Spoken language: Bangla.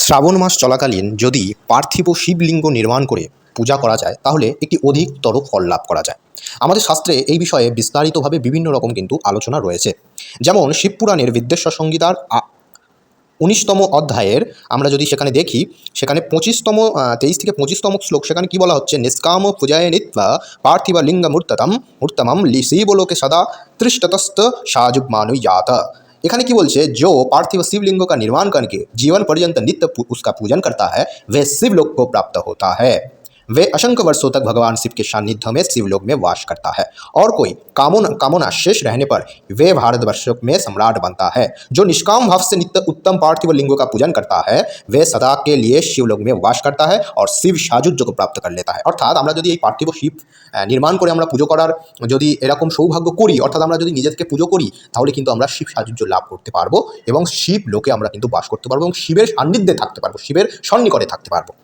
শ্রাবণ মাস চলাকালীন যদি পার্থিব শিবলিঙ্গ নির্মাণ করে পূজা করা যায় তাহলে একটি অধিকতর ফল লাভ করা যায় আমাদের শাস্ত্রে এই বিষয়ে বিস্তারিতভাবে বিভিন্ন রকম কিন্তু আলোচনা রয়েছে যেমন শিবপুরাণের বিদ্বেশ্বর সংগীতার উনিশতম অধ্যায়ের আমরা যদি সেখানে দেখি সেখানে পঁচিশতম তেইশ থেকে পঁচিশতম শ্লোক সেখানে কি বলা হচ্ছে নিষ্কাম পূজায় নিত্বা পার্থিব লিঙ্গ মূর্ততম মূর্তমম বলোকে সদা তৃষ্টতস্ত সাজুগ্মানুয়াত এখানে কি বলছে जो पार्थिव शिवलिंगों का निर्माण करके जीवन पर्यंत नित्य उसका पूजन करता है वह शिवलोक को प्राप्त होता है వే అశంఖ వర్షో తక్ భగవాన్ శివ కే శాన్నిధ్య మే శివ లోగ్ మే వాష్ కర్తా హై ఔర్ కోయి కామనా కామనా శేష్ రహనే పర్ వే భారత వర్షోక్ మే సమ్రాట్ బంటా హై జో నిష్కామ భక్తి సే నిత్య ఉత్తమ పార్తివల్లింగో కా పూజన్ కర్తా హై వే సదా కే liye శివ లోగ్ మే వాష్ కర్తా హై ఔర్ శివ సాజుజ్్యో కా ప్రాప్త కర్లేతా హై అర్థాత్ అమ్రా జది ఏ పార్తివో శిప్ నిర్మాన్ కోరి అమ్రా పూజ కోరార్ జది ఏరాకం సౌభాగ్య కురి అర్థాత్ అమ్రా జది నిజేత్ కే పూజ కోరి తహలే కీంతో అమ్రా శివ సాజుజ్్య లాబ్ కోర్తే పర్బో ఔం శిప్ లోకే అమ్రా కీంతో వాష్ కోర్తే పర్బో ఔం శివేర్ శాన్నిధ్య మే ఠక్తే పర్బో శివేర్ శన్నికోరే ఠక్తే పర్బో